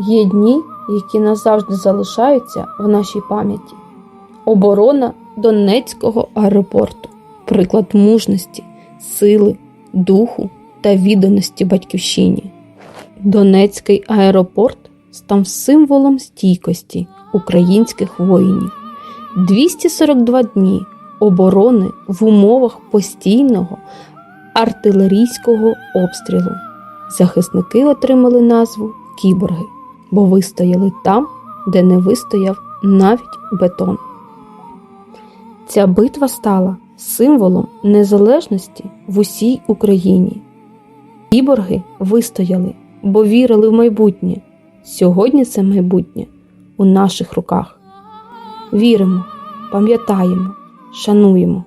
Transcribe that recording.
Є дні, які назавжди залишаються в нашій пам'яті. Оборона Донецького аеропорту приклад мужності, сили, духу та відданості батьківщині. Донецький аеропорт став символом стійкості українських воїнів. 242 дні оборони в умовах постійного артилерійського обстрілу. Захисники отримали назву кіборги, бо вистояли там, де не вистояв навіть бетон. Ця битва стала символом незалежності в усій Україні. Кіборги вистояли, бо вірили в майбутнє. Сьогодні це майбутнє у наших руках. Віримо, пам'ятаємо, шануємо.